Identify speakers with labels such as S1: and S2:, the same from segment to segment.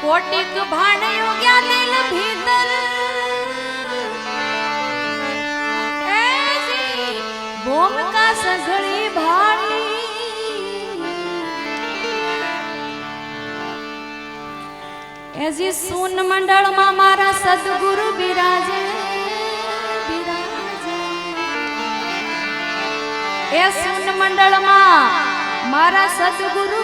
S1: કોટિક ભાણયો ગયા દિલ ભીતર એજી ભૂમકા સગડી ભાળી એજી સૂન મંડળમાં મારા સદગુરુ બિરાજે બિરાજે એ સૂન મંડળમાં મારા સદગુરુ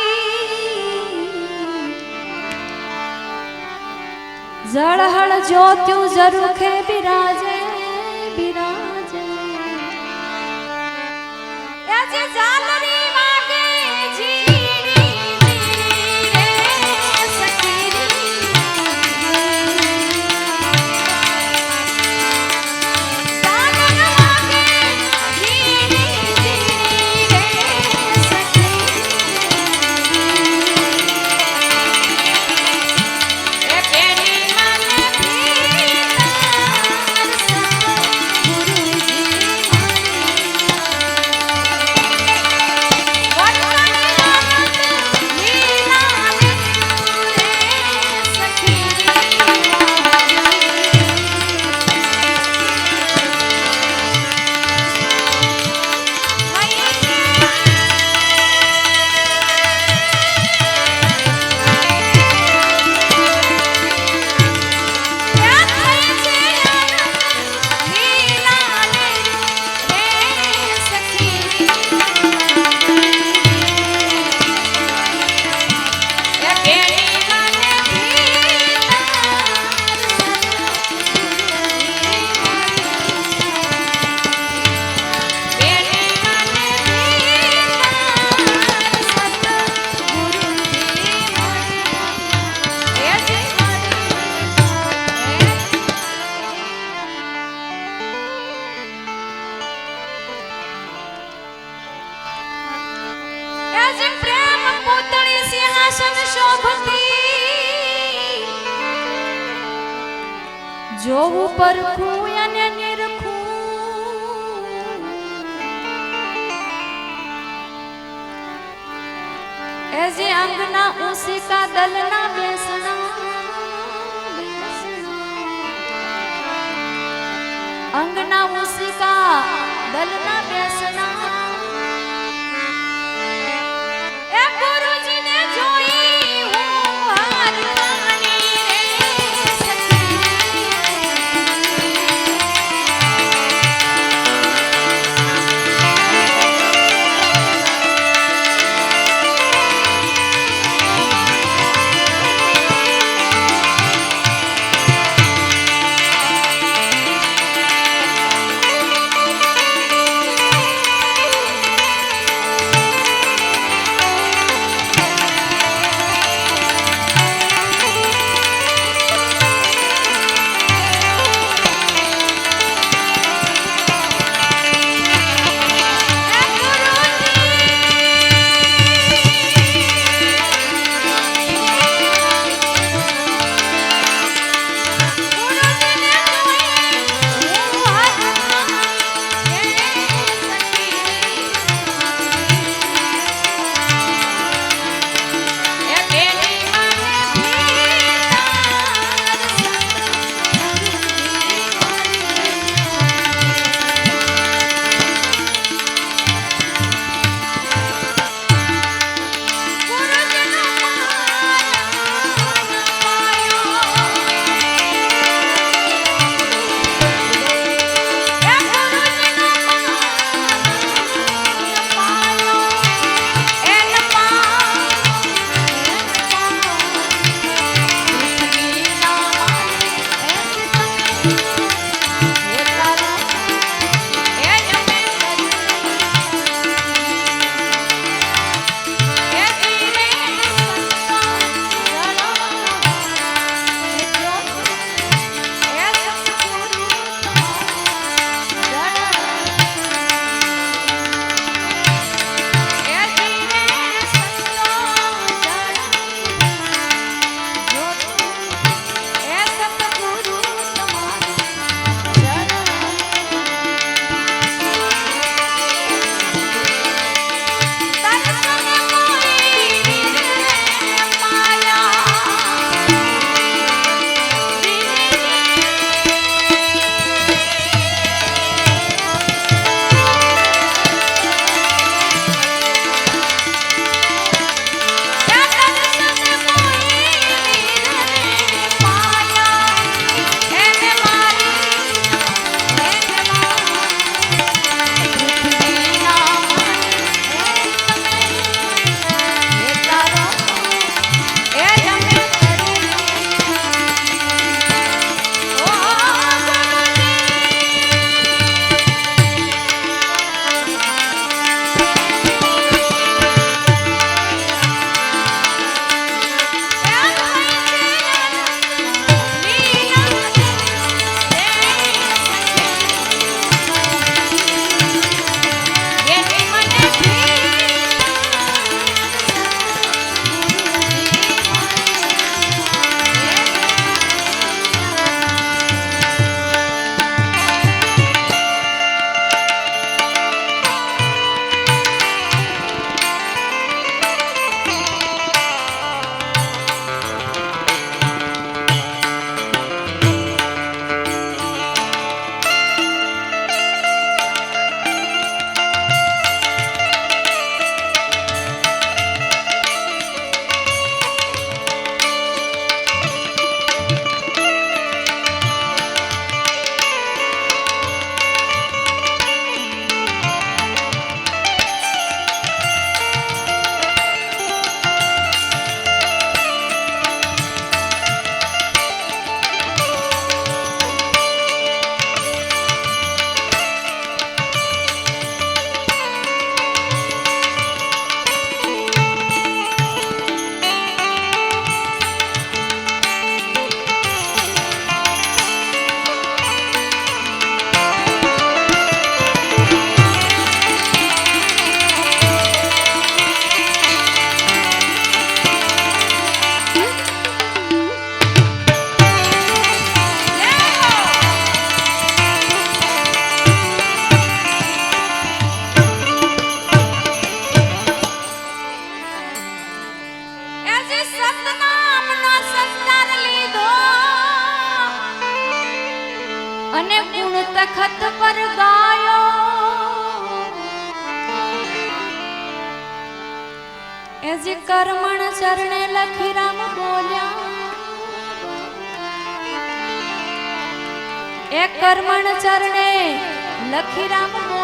S1: જળહળ જ્યોત્યુ જરૂખે બિરાજે બિરાજે. એ જે પરખું અને નિરખું એ જે અંગના ઉસિકા દલના બેસણા. અંગના ઉસિકા દલના બેસણા તખત પર ગાયો. એજ કર્મણ ચરણે લખી રામ બોલ્યા. એ કર્મણ ચરણે લખી રામ બોલ્યા